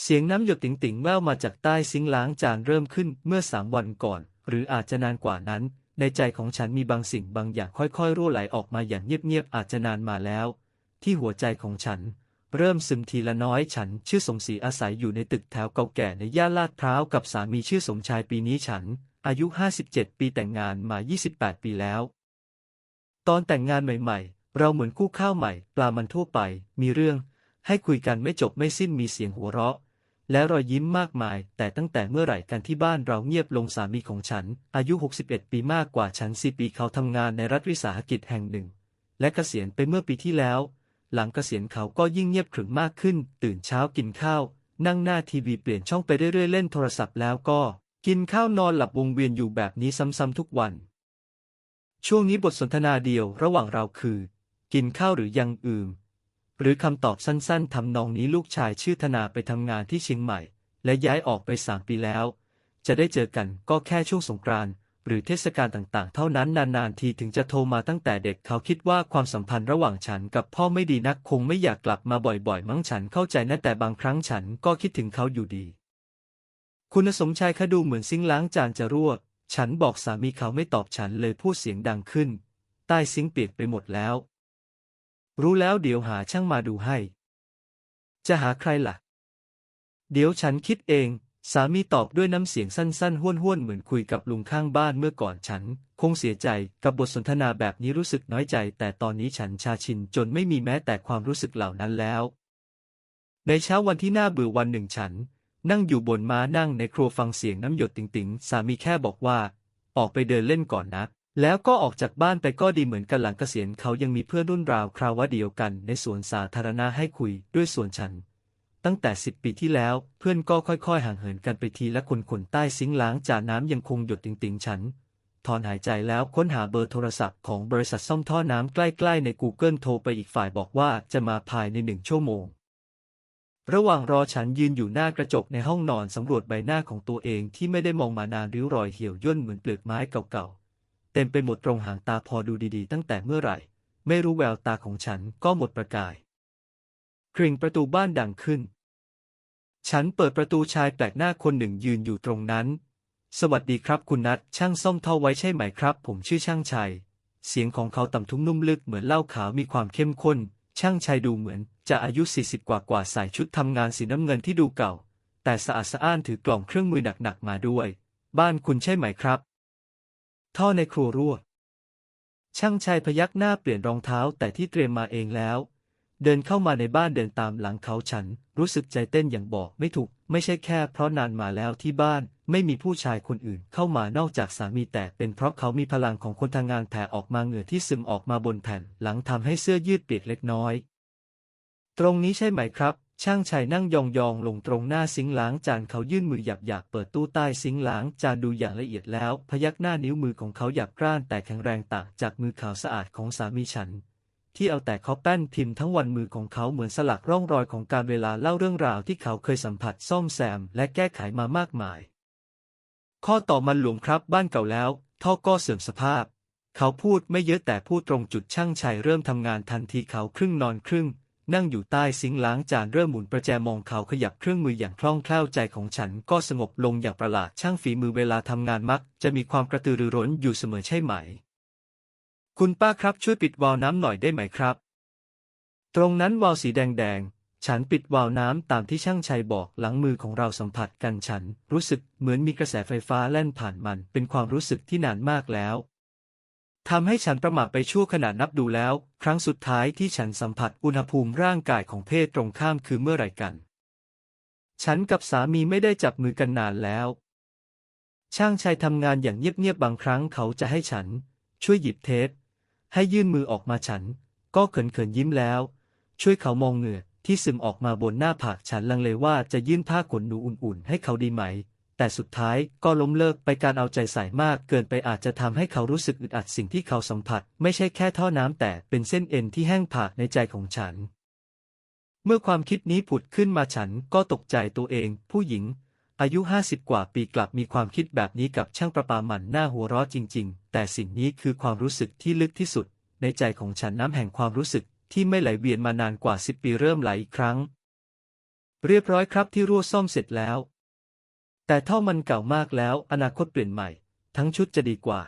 เสียงน้ำหยดติ่งๆแว่วมาจากใต้ซิงค์ล้างจานเริ่มขึ้นเมื่อสามวันก่อน หรืออาจจะนานกว่านั้น ในใจของฉันมีบางสิ่งบางอย่างค่อยๆรั่วไหลออกมาอย่างเงียบๆอาจจะนานมาแล้ว ที่หัวใจของฉัน เริ่มซึมทีละน้อยฉันชื่อสมศรีอาศัยอยู่ในตึกแถวเก่าแก่ในย่านลาดพร้าวกับสามีชื่อสมชายปีนี้ฉัน อายุ 57 ปีแต่งงานมา 28 ปีแล้ว ตอนแต่งงานใหม่ๆ เราเหมือนคู่ข้าวใหม่ ปลามันทั่วไป มีเรื่อง ให้คุยกันไม่จบไม่สิ้นมีเสียงหัวเราะ และรอยยิ้มมากมาย แต่ตั้งแต่เมื่อไหร่กันที่บ้านเราเงียบลงสามีของฉัน อายุ 61 ปีมากกว่าฉันสี่ปีเขาทำงานในรัฐวิสาหกิจแห่งหนึ่ง และเกษียณไปเมื่อปีที่แล้ว หลังเกษียณเขาก็ยิ่งเงียบขรึมมากขึ้น ตื่นเช้ากินข้าว นั่งหน้าทีวีเปลี่ยนช่องไปเรื่อยๆเล่นโทรศัพท์แล้วก็ กินข้าวนอนหลับวงเวียนอยู่แบบนี้ซ้ำๆทุกวัน ช่วงนี้บทสนทนาเดียวระหว่างเราคือ กินข้าวหรือยังอืม หรือคำตอบสั้นๆทำนองนี้ลูกชายชื่อธนาไปทำงานที่เชียงใหม่ และย้ายออกไปสามปีแล้ว จะได้เจอกันก็แค่ช่วงสงกรานต์หรือเทศกาลต่างๆ เท่านั้นนานๆ ทีถึงจะโทรมาตั้งแต่เด็กเขาคิดว่าความสัมพันธ์ระหว่างฉันกับพ่อไม่ดีนักคงไม่อยากกลับมาบ่อยๆ มั้งฉันเข้าใจนะแต่บางครั้งฉันก็คิดถึงเขาอยู่ดี คุณสมชายคะดูเหมือนซิงล้างจานจะรั่ว ฉันบอกสามีเขาไม่ตอบฉันเลยพูดเสียงดังขึ้น ใต้ซิงเปียกไปหมดแล้ว รู้แล้วเดี๋ยวหาช่างมาดูให้ จะหาใครล่ะ เดี๋ยวฉันคิดเอง สามีตอบด้วยน้ำเสียงสั้นๆ ห้วนๆ เหมือนคุยกับลุงข้างบ้านเมื่อก่อนฉัน คงเสียใจกับบทสนทนาแบบนี้รู้สึกน้อยใจ แต่ตอนนี้ฉันชาชินจนไม่มีแม้แต่ความรู้สึกเหล่านั้นแล้ว ในเช้าวันที่น่าเบื่อวันหนึ่งฉัน นั่งอยู่บนม้านั่งในครัวฟังเสียงน้ำหยดติ่งๆ สามีแค่บอกว่า ออกไปเดินเล่นก่อนนะ แล้วก็ออกจากบ้านไปก็ดีเหมือนกันหลังเกษียณเขายังมีเพื่อนรุ่นราวคราวเดียวกันในสวนสาธารณะให้คุยด้วยส่วนฉัน ตั้งแต่สิบปีที่แล้วเพื่อนก็ค่อยๆ ห่างเหินกันไปทีละคนคนใต้ซิงล้างจานน้ำยังคงหยดติ่งๆ ฉัน ถอนหายใจแล้วค้นหาเบอร์โทรศัพท์ของบริษัทซ่อมท่อน้ำใกล้ๆ ใน Google โทรไปอีกฝ่ายบอกว่าจะมาภายในหนึ่งชั่วโมงระหว่างรอฉันยืนอยู่หน้ากระจกในห้องนอนสำรวจใบหน้าของตัวเองที่ไม่ได้มองมานานริ้วรอยเหี่ยวย่นเหมือนเปลือกไม้เก่าๆ เต็มไปหมดตรงหางตาพอดูดีๆ ตั้งแต่เมื่อไหร่ ไม่รู้แววตาของฉันก็หมดประกายกริ่งประตูบ้านดังขึ้น ฉันเปิดประตูชายแปลกหน้าคนหนึ่งยืนอยู่ตรงนั้น สวัสดีครับคุณนัทช่างซ่อมท่อไว้ใช่ไหมครับ ผมชื่อช่างชัย เสียงของเขาต่ำทุ้มนุ่มลึกเหมือนเหล้าขาวมีความเข้มข้น ช่างชัยดูเหมือน จะอายุ 40 กว่ากว่าใส่ชุดทำงานสีน้ำเงินที่ดูเก่า แต่สะอาดสะอ้านถือกล่องเครื่องมือหนักๆมาด้วย บ้านคุณใช่ไหมครับ ท่อในครัวรั่ว ช่างชัยพยักหน้าเปลี่ยนรองเท้าแต่ที่เตรียมมาเองแล้ว เดินเข้ามาในบ้านเดินตามหลังเขาฉัน รู้สึกใจเต้นอย่างบอกไม่ถูก ไม่ใช่แค่เพราะนานมาแล้วที่บ้านไม่มีผู้ชายคนอื่นเข้ามานอกจากสามีแต่เป็นเพราะเขามีพลังของคนทางงานแผ่ออกมาเหงื่อที่ซึมออกมาบนแผ่น หลังทำให้เสื้อยืดเปียกเล็กน้อย ตรงนี้ใช่ไหมครับ ช่างชัยนั่งยองๆลงตรงหน้าซิงค์ล้างจานเขายื่นมือหยับๆเปิดตู้ใต้ซิงค์ล้างจานดูอย่างละเอียดแล้ว พยักหน้านิ้วมือของเขาหยาบกร้านแต่แข็งแรงต่างจากมือขาวสะอาดของสามีฉัน ที่เอาแต่เขาแป้นพิมพ์ทั้งวันมือของเขาเหมือนสลักร่องรอยของการเวลาเล่าเรื่องราวที่เขาเคยสัมผัสซ่อมแซมและแก้ไขมามากมาย ข้อต่อมันหลวมครับบ้านเก่าแล้วท่อก็เสื่อมสภาพ เขาพูดไม่เยอะแต่พูดตรงจุดช่างชัยเริ่มทำงานทันทีเขาครึ่งนอนครึ่ง นั่งอยู่ใต้ซิงล้างจานเริ่มหมุนประแจมองเขาขยับเครื่องมืออย่างคล่องแคล่วใจของฉันก็สงบลงอย่างประหลาดช่างฝีมือเวลาทำงานมัก จะมีความกระตือรือร้นอยู่เสมอใช่ไหม คุณป้าครับช่วยปิดวาล์วน้ำหน่อยได้ไหมครับ ตรงนั้นวาล์วสีแดงๆ ฉันปิดวาล์วน้ำตามที่ช่างชัยบอกหลังมือของเราสัมผัสกันฉัน รู้สึกเหมือนมีกระแสไฟฟ้าแล่นผ่านมัน เป็นความรู้สึกที่นานมากแล้ว ทำให้ฉันประมาทไปชั่วขณะนับดูแล้ว ครั้งสุดท้ายที่ฉันสัมผัสอุณหภูมิร่างกายของเพศตรงข้ามคือเมื่อไหร่กัน ฉันกับสามีไม่ได้จับมือกันนานแล้ว ช่างชัยทำงานอย่างเงียบๆบางครั้งเขาจะให้ฉัน ช่วยหยิบเทปให้ยื่นมือออกมาฉัน ก็เขินๆยิ้มแล้ว ช่วยเขามองเหงื่อที่ซึมออกมาบนหน้าผากฉันลังเลว่าจะยื่นผ้าขนหนูอุ่นๆ ให้เขาดีไหม แต่สุดท้ายก็ล้มเลิกไปการเอาใจใส่มากเกินไปอาจจะทำให้เขารู้สึกอึดอัดสิ่งที่เขาสัมผัส ไม่ใช่แค่ท่อน้ำแต่เป็นเส้นเอ็นที่แห้งผากในใจของฉัน เมื่อความคิดนี้ผุดขึ้นมาฉันก็ตกใจตัวเอง ผู้หญิง อายุห้าสิบกว่าปีกลับมีความคิดแบบนี้กับช่างประปาหมันหน้าหัวเราะจริง ๆ แต่สิ่งนี้คือความรู้สึกที่ลึกที่สุด ในใจของฉันน้ำแห่งความรู้สึกที่ไม่ไหลเวียนมานานกว่าสิบปีเริ่มไหลอีกครั้ง เรียบร้อยครับที่รั่วซ่อมเสร็จแล้ว แต่ท่อมันเก่ามากแล้ว อนาคตเปลี่ยนใหม่ ทั้งชุดจะดีกว่า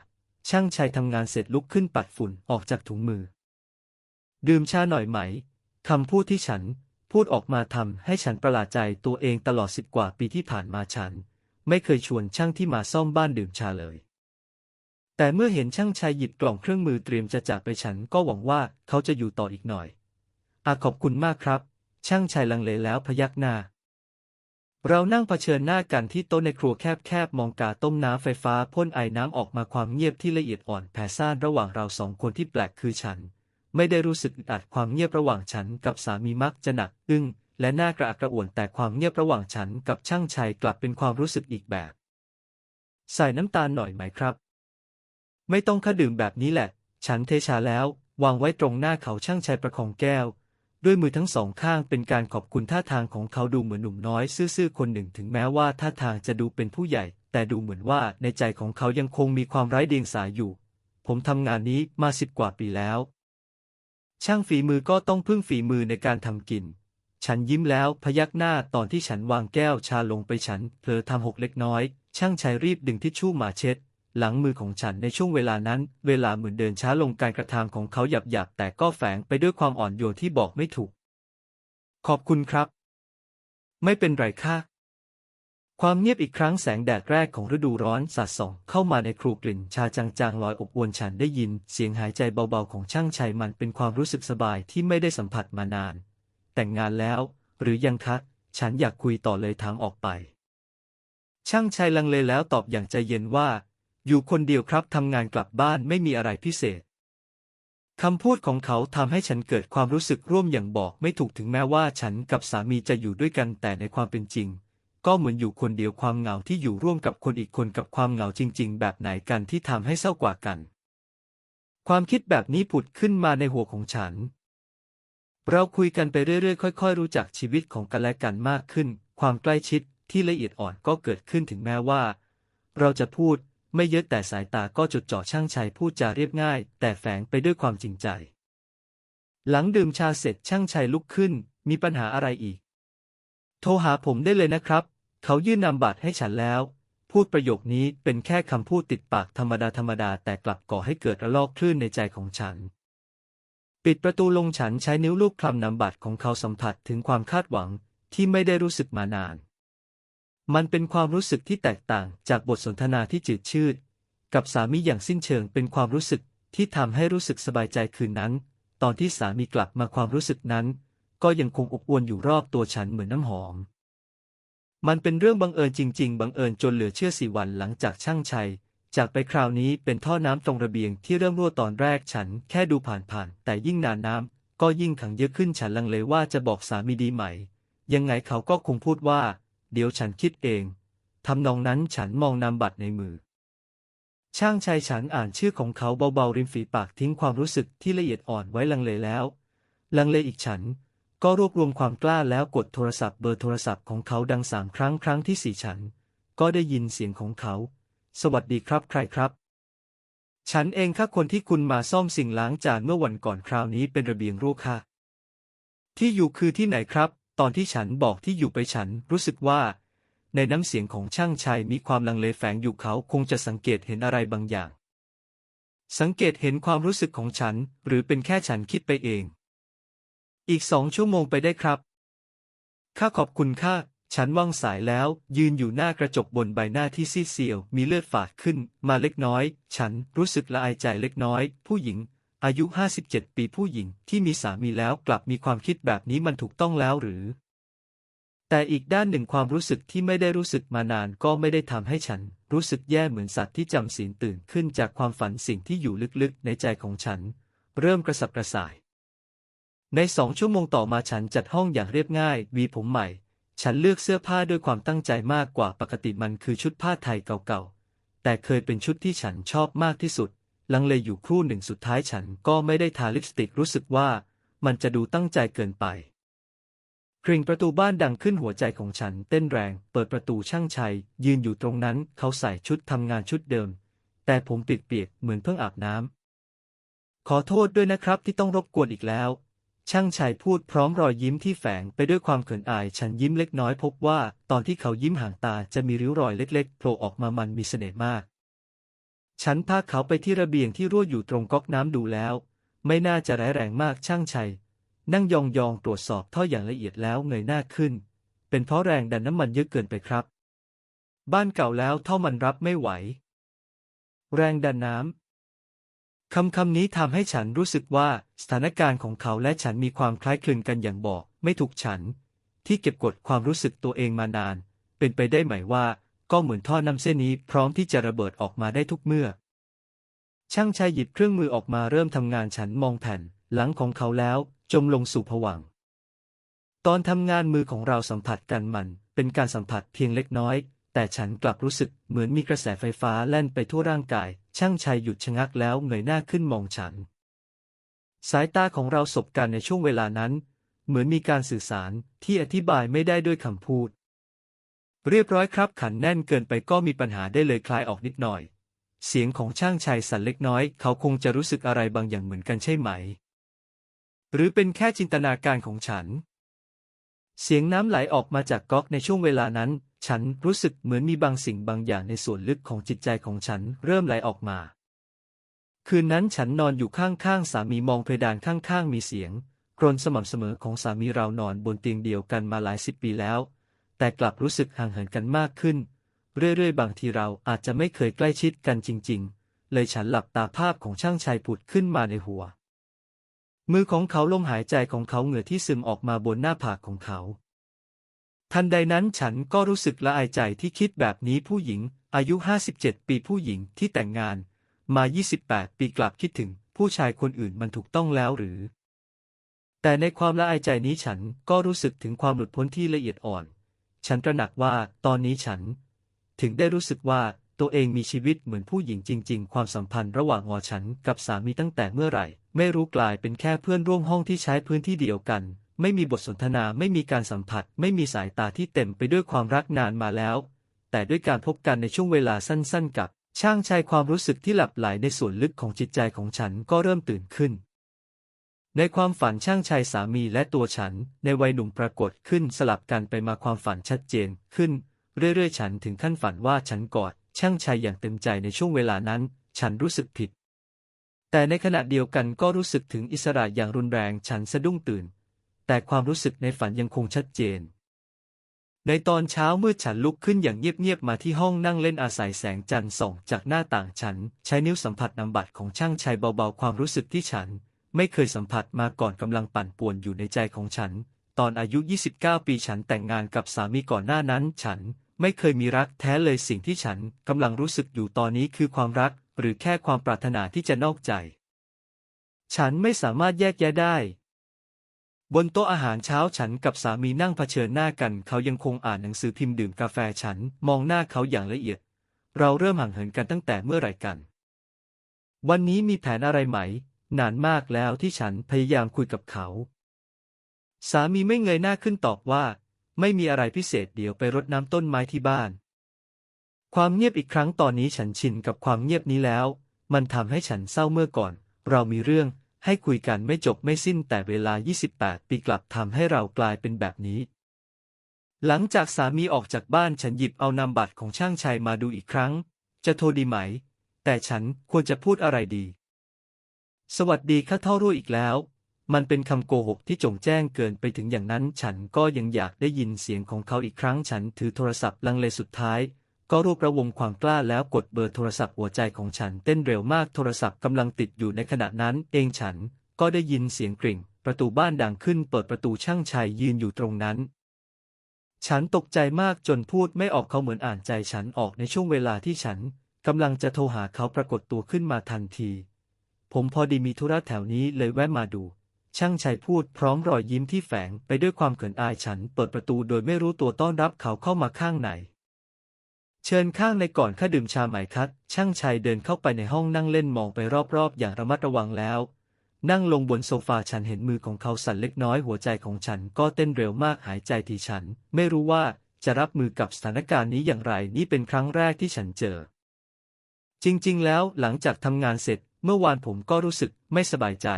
ช่างชัยทำงานเสร็จลุกขึ้นปัดฝุ่นออกจากถุงมือ ดื่มชาหน่อยไหมคำพูดที่ฉันพูดออกมาทำให้ฉันประหลาดใจตัวเองตลอดสิบกว่าปีที่ผ่านมาฉัน ไม่เคยชวนช่างที่มาซ่อมบ้านดื่มชาเลย แต่เมื่อเห็นช่างชัยหยิบกล่องเครื่องมือเตรียมจะจากไปฉันก็หวังว่าเขาจะอยู่ต่ออีกหน่อยอาขอบคุณมากครับ ช่างชัยลังเลแล้วพยักหน้า เรานั่งเผชิญหน้ากันที่โต๊ะในครัวแคบๆ มองกาต้มน้ำไฟฟ้าพ่นไอน้ำออกมาความเงียบที่ละเอียดอ่อนแผ่ซ่านระหว่างเราสองคนที่แปลกคือฉัน ไม่ได้รู้สึกอึดอัดความเงียบระหว่างฉันกับสามีมักจะหนักอึ้งและน่ากระอักกระอ่วนแต่ความเงียบระหว่างฉันกับช่างชัยกลับเป็นความรู้สึกอีกแบบ ใส่น้ำตาลหน่อยไหมครับ ไม่ต้องค่าดื่มแบบนี้แหละ ฉันเทชาแล้ว วางไว้ตรงหน้าเขาช่างชัยประคองแก้ว ด้วยมือทั้งสองข้างเป็นการขอบคุณท่าทางของเขาดูเหมือนหนุ่มน้อยซื่อๆคนหนึ่งถึงแม้ว่าท่าทางจะดูเป็นผู้ใหญ่ แต่ดูเหมือนว่าในใจของเขายังคงมีความไร้เดียงสาอยู่ ผมทำงานนี้มาสิบกว่าปีแล้ว ช่างฝีมือก็ต้องพึ่งฝีมือในการทำกิน ฉันยิ้มแล้วพยักหน้าตอนที่ฉันวางแก้วชาลงไปฉันเผลอทำหกเล็กน้อย ช่างชัยรีบดึงทิชชู่มาเช็ด หลังมือของฉันในช่วงเวลานั้น เวลาเหมือนเดินช้าลงการกระทำของเขาหยับๆแต่ก็แฝงไปด้วยความอ่อนโยนที่บอกไม่ถูก ขอบคุณครับ ไม่เป็นไรค่ะความเงียบอีกครั้งแสงแดดแรกของฤดูร้อนสาดส่องเข้ามาในครูกลิ่นชาจางๆลอยอบอวนฉันได้ยิน เสียงหายใจเบาๆของช่างชัยมันเป็นความรู้สึกสบายที่ไม่ได้สัมผัสมานาน แต่งงานแล้ว หรือยังคะ ฉันอยากคุยต่อเลยทางออกไป ช่างชัยลังเลแล้วตอบอย่างใจเย็นว่า อยู่คนเดียวครับทำงานกลับบ้านไม่มีอะไรพิเศษคำพูดของเขาทำให้ฉันเกิดความรู้สึกร่วมอย่างบอกไม่ถูกถึงแม้ว่าฉันกับสามีจะอยู่ด้วยกันแต่ในความเป็นจริง ก็เหมือนอยู่คนเดียวความเหงาที่อยู่ร่วมกับคนอีกคนกับความเหงาจริง ๆ แบบไหนกันที่ทำให้เศร้ากว่ากัน ความคิดแบบนี้ผุดขึ้นมาในหัวของฉัน เราคุยกันไปเรื่อยๆ ค่อย ๆ รู้จักชีวิตของกันและกันมากขึ้น ความใกล้ชิดที่ละเอียดอ่อนก็เกิดขึ้นถึงแม้ว่า เราจะพูด ไม่เยอะแต่สายตาก็จดจ่อช่างชัยพูดจาเรียบง่าย แต่แฝงไปด้วยความจริงใจ หลังดื่มชาเสร็จช่างชัยลุกขึ้น มีปัญหาอะไรอีก โทรหาผมได้เลยนะครับ เขายื่นนามบัตรให้ฉันแล้ว พูดประโยคนี้เป็นแค่คำพูดติดปากธรรมดาธรรมดาแต่กลับก่อให้เกิดระลอกคลื่นในใจของฉัน ปิดประตูลงฉันใช้นิ้วลูบคลำนามบัตรของเขาสัมผัสถึงความคาดหวังที่ไม่ได้รู้สึกมานาน มันเป็นความรู้สึกที่แตกต่างจากบทสนทนาที่จืดชืด กับสามีอย่างสิ้นเชิงเป็นความรู้สึกที่ทำให้รู้สึกสบายใจคืนนั้น ตอนที่สามีกลับมาความรู้สึกนั้น ก็ยังคงอบอวลอยู่รอบตัวฉันเหมือนน้ำหอม มันเป็นเรื่องบังเอิญจริง ๆ บังเอิญจนเหลือเชื่อสี่วันหลังจากช่างชัย จากไปคราวนี้เป็นท่อน้ำตรงระเบียงที่เริ่มรั่วตอนแรกฉันแค่ดูผ่านๆแต่ยิ่งนานน้ำก็ยิ่งขังเยอะขึ้นฉันลังเลว่าจะบอกสามีดีไหม ยังไงเขาก็คงพูดว่า เดี๋ยวฉันคิดเอง ทำนองนั้นฉันมองนามบัตรในมือ ช่างชัยฉันอ่านชื่อของเขาเบาๆริมฝีปากทิ้งความรู้สึกที่ละเอียดอ่อนไว้ลังเลแล้ว ลังเลอีกฉัน ก็รวบรวมความกล้าแล้วกดโทรศัพท์เบอร์โทรศัพท์ของเขาดังสามครั้งครั้งที่สี่ฉัน ก็ได้ยินเสียงของเขา สวัสดีครับใครครับ ฉันเองค่ะคนที่คุณมาซ่อมสิ่งล้างจานเมื่อวันก่อนคราวนี้เป็นระเบียงรูค่ะ ที่อยู่คือที่ไหนครับ ตอนที่ฉันบอกที่อยู่ไปฉันรู้สึกว่า ในน้ำเสียงของช่างชัยมีความลังเลแฝงอยู่เขาคงจะสังเกตเห็นอะไรบางอย่าง สังเกตเห็นความรู้สึกของฉัน หรือเป็นแค่ฉันคิดไปเอง อีกสองชั่วโมงไปได้ครับ ข้าขอบคุณค่าฉันว่างสายแล้ว ยืนอยู่หน้ากระจกบนใบหน้าที่ซีดเซียว มีเลือดฝาดขึ้น มาเล็กน้อย ฉันรู้สึกละอายใจเล็กน้อย ผู้หญิง อายุ 57 ปีผู้หญิงที่มีสามีแล้วกลับมีความคิดแบบนี้มันถูกต้องแล้วหรือ แต่อีกด้านหนึ่งความรู้สึกที่ไม่ได้รู้สึกมานานก็ไม่ได้ทำให้ฉัน รู้สึกแย่เหมือนสัตว์ที่จำศีลตื่นขึ้นจากความฝันสิ่งที่อยู่ลึกๆ ในใจของฉัน เริ่มกระสับกระส่าย ในสองชั่วโมงต่อมาฉันจัดห้องอย่างเรียบง่ายหวีผมใหม่ ฉันเลือกเสื้อผ้าด้วยความตั้งใจมากกว่าปกติมันคือชุดผ้าไทยเก่าๆแต่เคยเป็นชุดที่ฉันชอบมากที่สุด ลังเลอยู่ครู่หนึ่งสุดท้ายฉันก็ไม่ได้ทาลิปสติกรู้สึกว่า มันจะดูตั้งใจเกินไปกริ่งประตูบ้านดังขึ้นหัวใจของฉันเต้นแรง เปิดประตูช่างชัย ยืนอยู่ตรงนั้นเขาใส่ชุดทำงานชุดเดิม แต่ผมปิดเปียกเหมือนเพิ่งอาบน้ำขอโทษด้วยนะครับที่ต้องรบกวนอีกแล้ว ช่างชัยพูดพร้อมรอยยิ้มที่แฝงไปด้วยความเขินอาย ฉันยิ้มเล็กน้อยพบว่า ตอนที่เขายิ้มห่างตาจะมีริ้วรอยเล็กๆโผล่ออกมามันมีเสน่ห์มาก ฉันพาเขาไปที่ระเบียงที่รั่วอยู่ตรงก๊อกน้ำดูแล้ว ไม่น่าจะร้ายแรงมากช่างชัย นั่งยองๆตรวจสอบท่ออย่างละเอียดแล้วเงยหน้าขึ้น เป็นเพราะแรงดันน้ำมันเยอะเกินไปครับ บ้านเก่าแล้วท่อมันรับไม่ไหว แรงดันน้ำคำคำนี้ทำให้ฉันรู้สึกว่าสถานการณ์ของเขาและฉันมีความคล้ายคลึงกันอย่างบอก ไม่ถูกฉัน ที่เก็บกดความรู้สึกตัวเองมานาน เป็นไปได้ไหมว่า ก็เหมือนท่อน้ำเส้นนี้พร้อมที่จะระเบิดออกมาได้ทุกเมื่อ ช่างชายหยิบเครื่องมือออกมาเริ่มทำงานฉันมองแผ่น หลังของเขาแล้วจมลงสู่ผวังตอนทำงานมือของเราสัมผัสกันมัน เป็นการสัมผัสเพียงเล็กน้อย แต่ฉันกลับรู้สึกเหมือนมีกระแสไฟฟ้าแล่นไปทั่วร่างกาย ช่างชายหยุดชะงักแล้วเงยหน้าขึ้นมองฉัน สายตาของเราสบกันในช่วงเวลานั้น เหมือนมีการสื่อสารที่อธิบายไม่ได้ด้วยคำพูด เรียบร้อยครับขันแน่นเกินไปก็มีปัญหาได้เลยคลายออกนิดหน่อย เสียงของช่างชายสั่นเล็กน้อย เขาคงจะรู้สึกอะไรบางอย่างเหมือนกันใช่ไหม หรือเป็นแค่จินตนาการของฉัน เสียงน้ำไหลออกมาจากก๊อกในช่วงเวลานั้น ฉันรู้สึกเหมือนมีบางสิ่งบางอย่างในส่วนลึกของจิตใจของฉันเริ่มไหลออกมาคืนนั้นฉันนอนอยู่ข้างๆ สามีมองเพดานข้างๆ มีเสียง กรนสม่ำเสมอของสามีเรานอนบนเตียงเดียวกันมาหลายสิบปีแล้ว แต่กลับรู้สึกห่างเหินกันมากขึ้น เรื่อยๆ บางทีเราอาจจะไม่เคยใกล้ชิดกันจริง ๆ เลยฉันหลับตาภาพของช่างชายผุดขึ้นมาในหัว มือของเขาลมหายใจของเขาเหงื่อที่ซึมออกมาบนหน้าผากของเขา ทันใดนั้นฉันก็รู้สึกละอายใจที่คิดแบบนี้ผู้หญิง อายุ 57 ปีผู้หญิงที่แต่งงาน มา 28 ปีกลับคิดถึง ผู้ชายคนอื่นมันถูกต้องแล้วหรือแต่ในความละอายใจนี้ฉันก็รู้สึกถึงความหลุดพ้นที่ละเอียดอ่อน ฉันตระหนักว่าตอนนี้ฉัน ถึงได้รู้สึกว่าตัวเองมีชีวิตเหมือนผู้หญิงจริง ๆ ความสัมพันธ์ระหว่างงอฉันกับสามีตั้งแต่เมื่อไหร่ ไม่รู้กลายเป็นแค่เพื่อนร่วมห้องที่ใช้พื้นที่เดียวกัน ไม่มีบทสนทนาไม่มีการสัมผัส ไม่มีสายตาที่เต็มไปด้วยความรักนานมาแล้ว แต่ด้วยการพบกันในช่วงเวลาสั้น ๆ กับ ช่างชายความรู้สึกที่หลับไหลในส่วนลึกของจิตใจของฉันก็เริ่มตื่นขึ้น ในความฝันช่างชายสามีและตัวฉัน ในวัยหนุ่มปรากฏขึ้นสลับกันไปมาความฝันชัดเจนขึ้น เรื่อยๆ ฉันถึงขั้นฝันว่าฉันกอด ช่างชายอย่างเต็มใจในช่วงเวลานั้น ฉันรู้สึกผิด แต่ในขณะเดียวกันก็รู้สึกถึงอิสระอย่างรุนแรงฉันสะดุ้งตื่น แต่ความรู้สึกในฝันยังคงชัดเจน ในตอนเช้ามืดฉันลุกขึ้นอย่างเงียบๆมาที่ห้องนั่งเล่นอาศัยแสงจันทร์ส่อง จากหน้าต่างฉัน ใช้นิ้วสัมผัสนำบัตรของช่างชายเบาๆความรู้สึกที่ฉัน ไม่เคยสัมผัสมาก่อนกำลังปั่นป่วนอยู่ในใจของฉัน ตอนอายุ 29 ปีฉันแต่งงานกับสามีก่อนหน้านั้น ฉันไม่เคยมีรักแท้เลยสิ่งที่ฉันกำลังรู้สึกอยู่ตอนนี้คือความรัก หรือแค่ความปรารถนาที่จะนอกใจ ฉันไม่สามารถแยกแยะได้ บนโต๊ะอาหารเช้าฉันกับสามีนั่งเผชิญหน้ากัน เขายังคงอ่านหนังสือพิมพ์ดื่มกาแฟฉันมองหน้าเขาอย่างละเอียด เราเริ่มห่างเหินกันตั้งแต่เมื่อไหร่กัน วันนี้มีแผนอะไรไหม นานมากแล้วที่ฉันพยายามคุยกับเขา สามีไม่เงยหน้าขึ้นตอบว่า ไม่มีอะไรพิเศษเดี๋ยวไปรดน้ำต้นไม้ที่บ้าน ความเงียบอีกครั้งตอนนี้ฉันชินกับความเงียบนี้แล้ว มันทำให้ฉันเศร้าเมื่อก่อน เรามีเรื่องให้คุยกันไม่จบไม่สิ้นแต่เวลา 28 ปีกลับทำให้เรากลายเป็นแบบนี้ หลังจากสามีออกจากบ้านฉันหยิบเอานามบัตรของช่างชัยมาดูอีกครั้ง จะโทรดีไหม แต่ฉันควรจะพูดอะไรดี สวัสดีข้าเท่ารู้อีกแล้ว มันเป็นคำโกหกที่จงแจ้งเกินไปถึงอย่างนั้น ฉันก็ยังอยากได้ยินเสียงของเขาอีกครั้ง ฉันถือโทรศัพท์ลังเลสุดท้าย ก็รวบระวงความกล้าแล้วกดเบอร์โทรศัพท์หัวใจของฉันเต้นเร็วมากโทรศัพท์กำลังติดอยู่ในขณะนั้น เองฉันก็ได้ยินเสียงกริ่ง ประตูบ้านดังขึ้น เปิดประตูช่างชัยยืนอยู่ตรงนั้นฉันตกใจมากจนพูดไม่ออกเขาเหมือนอ่านใจฉันออกในช่วงเวลาที่ฉันกำลังจะโทรหาเขาปรากฏตัวขึ้นมาทันที ผมพอดีมีธุระแถวนี้เลยแวะมาดู ช่างชัยพูดพร้อมรอยยิ้มที่แฝงไปด้วยความเขินอายฉันเปิดประตูโดยไม่รู้ตัวต้อนรับเขาเข้ามาข้างในเชิญข้างในก่อนข้าดื่มชาไหมครับช่างชัยเดินเข้าไปในห้องนั่งเล่นมองไปรอบๆ อย่างระมัดระวังแล้ว นั่งลงบนโซฟาฉันเห็นมือของเขาสั่นเล็กน้อยหัวใจของฉันก็เต้นเร็วมากหายใจที่ฉัน ไม่รู้ว่าจะรับมือกับสถานการณ์นี้อย่างไรนี่เป็นครั้งแรกที่ฉันเจอ จริงๆ แล้วหลังจากทำงานเสร็จ เมื่อวานผมก็รู้สึกไม่สบายใจ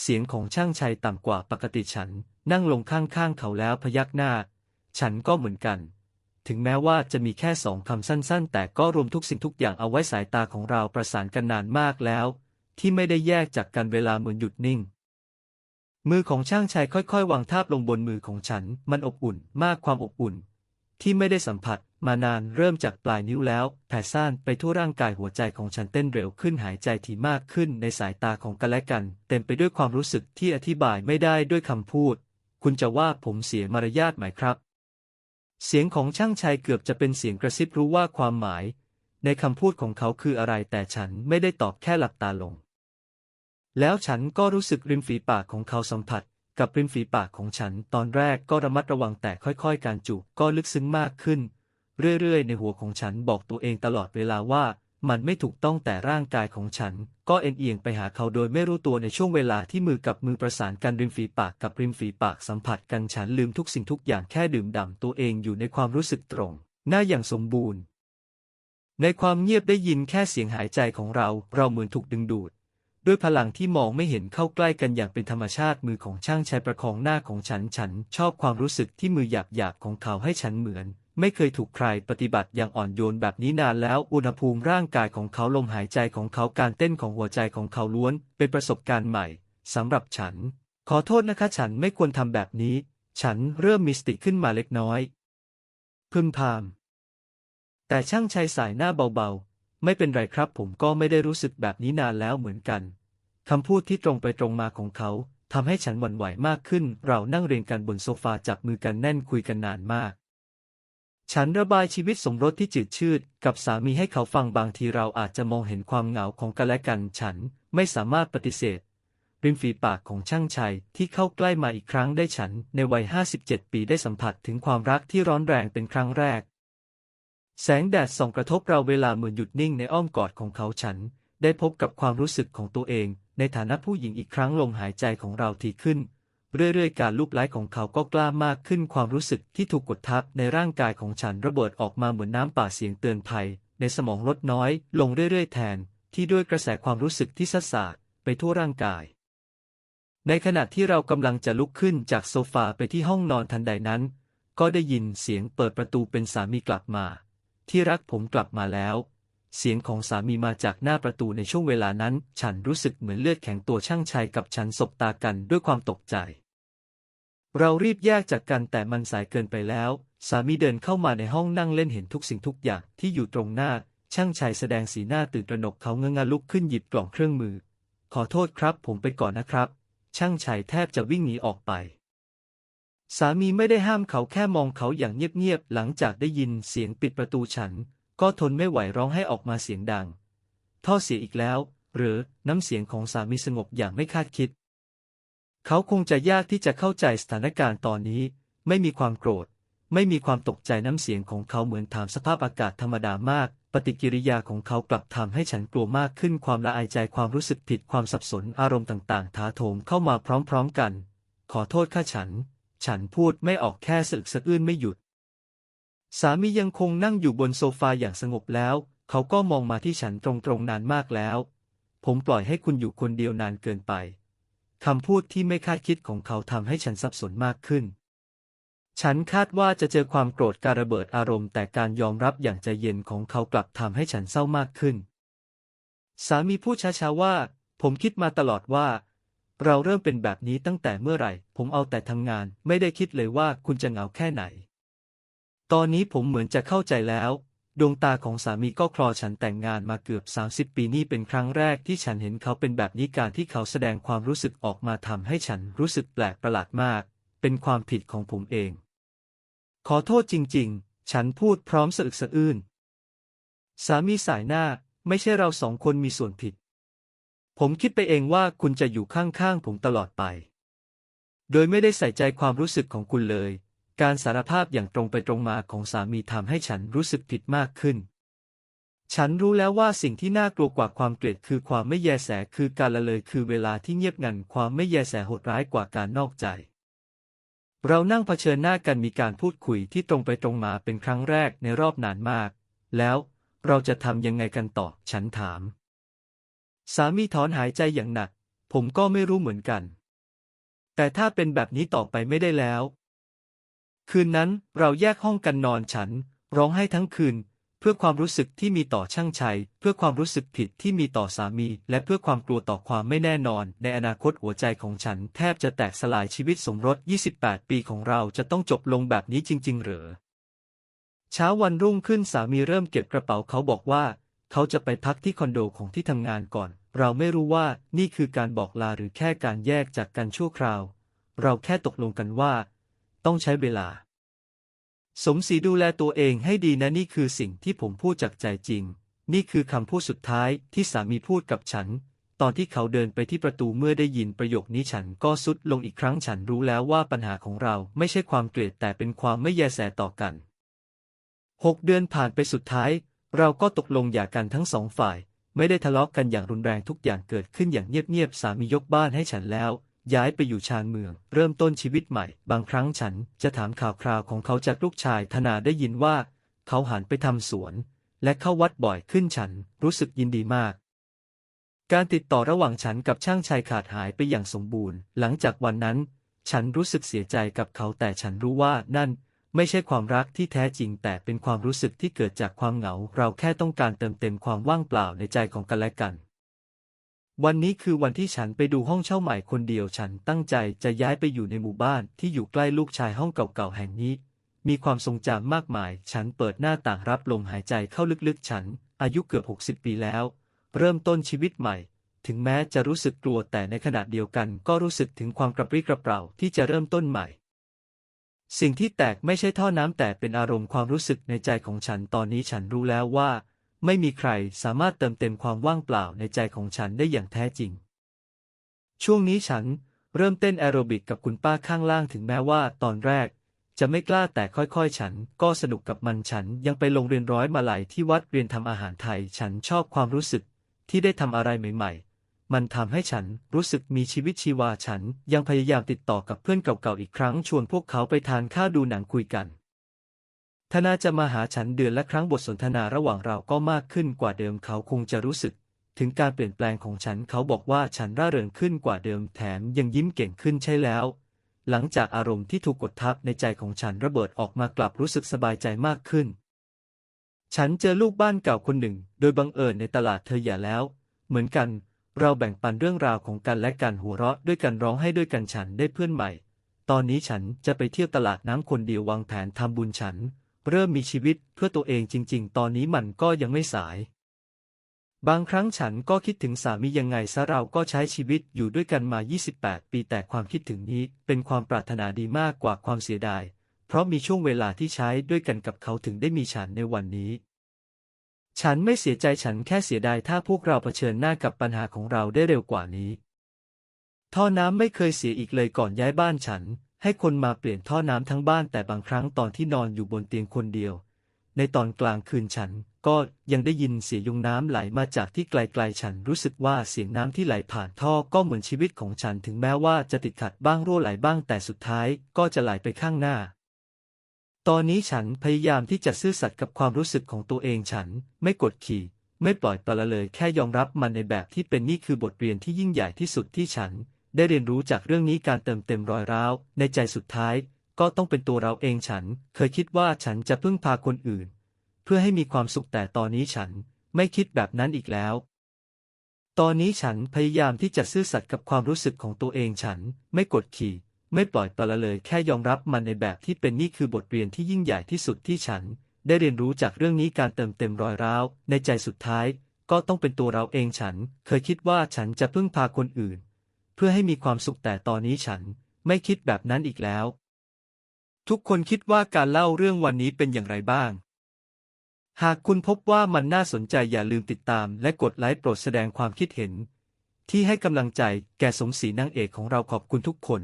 เสียงของช่างชัยต่ำกว่าปกติฉัน นั่งลงข้างๆเขาแล้วพยักหน้า ฉันก็เหมือนกัน ถึงแม้ว่าจะมีแค่สองคำสั้นๆ แต่ก็รวมทุกสิ่งทุกอย่างเอาไว้สายตาของเราประสานกันนานมากแล้ว ที่ไม่ได้แยกจากกันเวลาเหมือนหยุดนิ่ง มือของช่างชัยค่อยๆ วางทาบลงบนมือของฉัน มันอบอุ่นมากความอบอุ่น ที่ไม่ได้สัมผัสมานานเริ่มจากปลายนิ้วแล้ว แผ่ซ่านไปทั่วร่างกายหัวใจของฉันเต้นเร็วขึ้นหายใจถี่มากขึ้นในสายตาของกันและกัน เต็มไปด้วยความรู้สึกที่อธิบายไม่ได้ด้วยคำพูด คุณจะว่าผมเสียมารยาทไหมครับ เสียงของช่างชัยเกือบจะเป็นเสียงกระซิบรู้ว่าความหมาย ในคำพูดของเขาคืออะไรแต่ฉันไม่ได้ตอบแค่หลับตาลง แล้วฉันก็รู้สึกริมฝีปากของเขาสัมผัส กับริมฝีปากของฉัน ตอนแรกก็ระมัดระวังแต่ค่อยๆ การจูบก็ลึกซึ้งมากขึ้น เรื่อยๆ ในหัวของฉันบอกตัวเองตลอดเวลาว่า มันไม่ถูกต้องแต่ร่างกายของฉัน ก็เอ็นเอียงไปหาเขาโดยไม่รู้ตัวในช่วงเวลาที่มือกับมือประสานกันริมฝีปากกับริมฝีปากสัมผัสกันฉันลืมทุกสิ่งทุกอย่างแค่ดื่มด่ำตัวเองอยู่ในความรู้สึกตรง หน้าอย่างสมบูรณ์ ในความเงียบได้ยินแค่เสียงหายใจของเรา เราเหมือนถูกดึงดูด ด้วยพลังที่มองไม่เห็นเข้าใกล้กันอย่างเป็นธรรมชาติมือของช่างชายประคองหน้าของฉันฉันชอบความรู้สึกที่มือหยาบหยาบของเขาให้ฉันเหมือน ไม่เคยถูกใครปฏิบัติอย่างอ่อนโยนแบบนี้นานแล้วอุณหภูมิร่างกายของเขาลมหายใจของเขาการเต้นของหัวใจของเขาล้วน เป็นประสบการณ์ใหม่สำหรับฉัน ขอโทษนะคะฉันไม่ควรทำแบบนี้ ฉันเริ่มมีสติขึ้นมาเล็กน้อย พึมพำแต่ช่างชัยสายหน้าเบาๆ ไม่เป็นไรครับผมก็ไม่ได้รู้สึกแบบนี้นานแล้วเหมือนกัน คำพูดที่ตรงไปตรงมาของเขาทำให้ฉันหวั่นไหวมากขึ้น เรานั่งเรียงกันบนโซฟาจับมือกันแน่นคุยกันนานมาก ฉันระบายชีวิตสมรสที่จืดชืด กับสามีให้เขาฟังบางทีเราอาจจะมองเห็นความเหงาของกันและกัน ฉันไม่สามารถปฏิเสธริมฝีปากของช่างชัยที่เข้าใกล้มาอีกครั้งได้ฉันในวัย 57 ปีได้สัมผัสถึงความรักที่ร้อนแรงเป็นครั้งแรก แสงแดดส่องกระทบเราเวลาเหมือนหยุดนิ่งในอ้อมกอดของเขาฉัน ได้พบกับความรู้สึกของตัวเอง ในฐานะผู้หญิงอีกครั้งลมหายใจของเราถี่ขึ้น เรื่อยๆ การลูบไล้ของเขาก็กล้ามากขึ้นความรู้สึกที่ถูกกดทับในร่างกายของฉันระเบิดออกมาเหมือนน้ำป่าเสียงเตือนภัย ในสมองลดน้อย ลงเรื่อยๆ แทน ที่ด้วยกระแสความรู้สึกที่สัดสาดไปทั่วร่างกาย ในขณะที่เรากำลังจะลุกขึ้นจากโซฟาไปที่ห้องนอนทันใดนั้น ก็ได้ยินเสียงเปิดประตูเป็นสามีกลับมา ที่รักผมกลับมาแล้ว เสียงของสามีมาจากหน้าประตูในช่วงเวลานั้น ฉันรู้สึกเหมือนเลือดแข็งตัวช่างชัยกับฉันสบตากันด้วยความตกใจ เรารีบแยกจากกันแต่มันสายเกินไปแล้ว สามีเดินเข้ามาในห้องนั่งเล่นเห็นทุกสิ่งทุกอย่างที่อยู่ตรงหน้า ช่างชัยแสดงสีหน้าตื่นตระหนกเขาเงงาลุกขึ้นหยิบกล่องเครื่องมือ ขอโทษครับ ผมไปก่อนนะครับ ช่างชัยแทบจะวิ่งหนีออกไปสามีไม่ได้ห้ามเขาแค่มองเขาอย่างเงียบๆ หลังจากได้ยินเสียงปิดประตูฉัน ก็ทนไม่ไหวร้องให้ออกมาเสียงดัง ท่อเสียอีกแล้ว หรือน้ำเสียงของสามีสงบอย่างไม่คาดคิด เขาคงจะยากที่จะเข้าใจสถานการณ์ตอนนี้ ไม่มีความโกรธ ไม่มีความตกใจน้ำเสียงของเขาเหมือนถามสภาพอากาศธรรมดามาก ปฏิกิริยาของเขากลับทำให้ฉันกลัวมากขึ้นความละอายใจความรู้สึกผิดความสับสนอารมณ์ต่างๆ ถาโถมเข้ามาพร้อมๆกัน ขอโทษข้าฉัน ฉันพูดไม่ออกแค่สึกสะอื้นไม่หยุด สามียังคงนั่งอยู่บนโซฟาอย่างสงบแล้ว เขาก็มองมาที่ฉันตรงๆนานมากแล้ว ผมปล่อยให้คุณอยู่คนเดียวนานเกินไปคำพูดที่ไม่คาดคิดของเขาทำให้ฉันสับสนมากขึ้น ฉันคาดว่าจะเจอความโกรธการระเบิดอารมณ์ แต่การยอมรับอย่างใจเย็นของเขากลับทำให้ฉันเศร้ามากขึ้น สามีพูดช้าๆว่า ผมคิดมาตลอดว่า เราเริ่มเป็นแบบนี้ตั้งแต่เมื่อไหร่ ผมเอาแต่ทำงาน ไม่ได้คิดเลยว่าคุณจะเหงาแค่ไหน ตอนนี้ผมเหมือนจะเข้าใจแล้ว ดวงตาของสามีก็คลอฉันแต่งงานมาเกือบ 30 ปีนี่เป็นครั้งแรกที่ฉันเห็นเขาเป็นแบบนี้การที่เขาแสดงความรู้สึกออกมาทำให้ฉันรู้สึกแปลกประหลาดมาก เป็นความผิดของผมเอง ขอโทษจริง ๆ ฉันพูดพร้อมสะอึกสะอื้น สามีสายหน้าไม่ใช่เราสองคนมีส่วนผิด ผมคิดไปเองว่าคุณจะอยู่ข้างๆผมตลอดไป โดยไม่ได้ใส่ใจความรู้สึกของคุณเลย การสารภาพอย่างตรงไปตรงมาของสามีทำให้ฉันรู้สึกผิดมากขึ้น ฉันรู้แล้วว่าสิ่งที่น่ากลัวกว่าความเกลียดคือความไม่แยแสคือการละเลยคือเวลาที่เงียบงันความไม่แยแสโหดร้ายกว่าการนอกใจ เรานั่งเผชิญหน้ากันมีการพูดคุยที่ตรงไปตรงมาเป็นครั้งแรกในรอบนานมาก แล้วเราจะทำยังไงกันต่อ ฉันถาม สามีถอนหายใจอย่างหนัก ผมก็ไม่รู้เหมือนกัน แต่ถ้าเป็นแบบนี้ต่อไปไม่ได้แล้ว คืนนั้นเราแยกห้องกันนอนฉัน ร้องไห้ทั้งคืน เพื่อความรู้สึกที่มีต่อช่างชัย เพื่อความรู้สึกผิดที่มีต่อสามี และเพื่อความกลัวต่อความไม่แน่นอน ในอนาคตหัวใจของฉันแทบจะแตกสลายชีวิตสมรส 28 ปีของเราจะต้องจบลงแบบนี้จริง ๆ หรือเช้าวันรุ่งขึ้นสามีเริ่มเก็บกระเป๋าเขาบอกว่า เขาจะไปพักที่คอนโดของที่ทำงานก่อน เราไม่รู้ว่านี่คือการบอกลาหรือแค่การแยกจากกันชั่วคราว เราแค่ตกลงกันว่า ต้องใช้เวลา สมศรีดูแลตัวเองให้ดีนะนี่คือสิ่งที่ผมพูดจากใจจริง นี่คือคำพูดสุดท้ายที่สามีพูดกับฉัน ตอนที่เขาเดินไปที่ประตูเมื่อได้ยินประโยคนี้ฉันก็สุดลงอีกครั้งฉันรู้แล้วว่าปัญหาของเราไม่ใช่ความเกลียดแต่เป็นความไม่แยแสต่อกันหกเดือนผ่านไปสุดท้าย เราก็ตกลงหย่ากันทั้งสองฝ่าย ไม่ได้ทะเลาะกันอย่างรุนแรงทุกอย่างเกิดขึ้นอย่างเงียบๆสามียกบ้านให้ฉันแล้ว ย้ายไปอยู่ชานเมือง เริ่มต้นชีวิตใหม่ บางครั้งฉันจะถามข่าวคราวของเขาจากลูกชายธนาได้ยินว่า เขาหันไปทำสวน และเข้าวัดบ่อยขึ้นฉันรู้สึกยินดีมาก การติดต่อระหว่างฉันกับช่างชายขาดหายไปอย่างสมบูรณ์ หลังจากวันนั้น ฉันรู้สึกเสียใจกับเขาแต่ฉันรู้ว่านั่นไม่ใช่ความรักที่แท้จริงแต่เป็นความรู้สึกที่เกิดจากความเหงา เราแค่ต้องการเติมเต็มความว่างเปล่าในใจของกันและกัน วันนี้คือวันที่ฉันไปดูห้องเช่าใหม่คนเดียวฉันตั้งใจจะย้ายไปอยู่ในหมู่บ้านที่อยู่ใกล้ลูกชายห้องเก่าๆแห่งนี้ มีความทรงจำมากมาย ฉันเปิดหน้าต่างรับลมหายใจเข้าลึกๆ ฉัน อายุเกือบ 60 ปีแล้ว เริ่มต้นชีวิตใหม่ ถึงแม้จะรู้สึกกลัวแต่ในขณะเดียวกันก็รู้สึกถึงความกระปรี้กระเปร่าที่จะเริ่มต้นใหม่ สิ่งที่แตกไม่ใช่ท่อน้ำแต่เป็นอารมณ์ความรู้สึกในใจของฉันตอนนี้ฉันรู้แล้วว่า ไม่มีใครสามารถเติมเต็มความว่างเปล่าในใจของฉันได้อย่างแท้จริง ช่วงนี้ฉันเริ่มเต้นแอโรบิกกับคุณป้าข้างล่างถึงแม้ว่าตอนแรก จะไม่กล้าแต่ค่อยๆ ฉันก็สนุกกับมันฉันยังไปลงเรียนร้อยมาหลัยที่วัดเรียนทำอาหารไทย ฉันชอบความรู้สึกที่ได้ทำอะไรใหม่ๆ มันทำให้ฉันรู้สึกมีชีวิตชีวาฉันยังพยายามติดต่อกับเพื่อนเก่าๆอีกครั้งชวนพวกเขาไปทานข้าวดูหนังคุยกัน ธนาจะมาหาฉันเดือนละครั้งบทสนทนาระหว่างเราก็มากขึ้นกว่าเดิมเขาคงจะรู้สึก ถึงการเปลี่ยนแปลงของฉันเขาบอกว่าฉันร่าเริงขึ้นกว่าเดิมแถมยังยิ้มเก่งขึ้นใช่แล้ว หลังจากอารมณ์ที่ถูกกดทับในใจของฉันระเบิดออกมากลับรู้สึกสบายใจมากขึ้น ฉันเจอลูกบ้านเก่าคนหนึ่ง โดยบังเอิญในตลาดเธออย่าแล้ว เหมือนกัน เราแบ่งปันเรื่องราวของกันและกันหัวเราะด้วยกันร้องให้ด้วยกันฉันได้เพื่อนใหม่ ตอนนี้ฉันจะไปเที่ยวตลาดน้ำคนเดียววางแผนทำบุญฉัน เริ่มมีชีวิตเพื่อตัวเองจริง ๆ ตอนนี้มันก็ยังไม่สาย บางครั้งฉันก็คิดถึงสามียังไงซะเราก็ใช้ชีวิตอยู่ด้วยกันมา 28 ปีแต่ความคิดถึงนี้เป็นความปรารถนาดีมากกว่าความเสียดาย เพราะมีช่วงเวลาที่ใช้ด้วยกันกับเขาถึงได้มีฉันในวันนี้ฉันไม่เสียใจฉันแค่เสียดายถ้าพวกเราเผชิญหน้ากับปัญหาของเราได้เร็วกว่านี้ ท่อน้ำไม่เคยเสียอีกเลยก่อนย้ายบ้านฉัน ให้คนมาเปลี่ยนท่อน้ำทั้งบ้านแต่บางครั้งตอนที่นอนอยู่บนเตียงคนเดียว ในตอนกลางคืนฉันก็ยังได้ยินเสียงยุงน้ำไหลมาจากที่ไกลๆฉันรู้สึกว่าเสียงน้ำที่ไหลผ่านท่อก็เหมือนชีวิตของฉันถึงแม้ว่าจะติดขัดบ้างรั่วไหลบ้างแต่สุดท้ายก็จะไหลไปข้างหน้า ตอนนี้ฉันพยายามที่จะซื่อสัตย์กับความรู้สึกของตัวเองฉันไม่กดขี่ ไม่ปล่อยปละเลยแค่ยอมรับมันในแบบที่เป็นนี่คือบทเรียนที่ยิ่งใหญ่ที่สุดที่ฉัน ได้เรียนรู้จากเรื่องนี้การเติมเต็มรอยร้าว ในใจสุดท้าย ก็ต้องเป็นตัวเราเองฉัน เคยคิดว่าฉันจะพึ่งพาคนอื่น เพื่อให้มีความสุขแต่ตอนนี้ฉันไม่คิดแบบนั้นอีกแล้ว ตอนนี้ฉันพยายามที่จะซื่อสัตย์กับความรู้สึกของตัวเองฉันไม่กดขี่ ไม่ปล่อยปละเลยแค่ยอมรับมันในแบบที่เป็นนี่คือบทเรียนที่ยิ่งใหญ่ที่สุดที่ฉัน ได้เรียนรู้จากเรื่องนี้การเติมเต็มรอยร้าว ในใจสุดท้าย ก็ต้องเป็นตัวเราเองฉัน เคยคิดว่าฉันจะพึ่งพาคนอื่น เพื่อให้มีความสุขแต่ตอนนี้ฉันไม่คิดแบบนั้นอีกแล้ว ทุกคนคิดว่าการเล่าเรื่องวันนี้เป็นอย่างไรบ้าง หากคุณพบว่ามันน่าสนใจอย่าลืมติดตามและกดไลค์โปรดแสดงความคิดเห็น ที่ให้กำลังใจแก่สมศรีนางเอกของเราขอบคุณทุกคน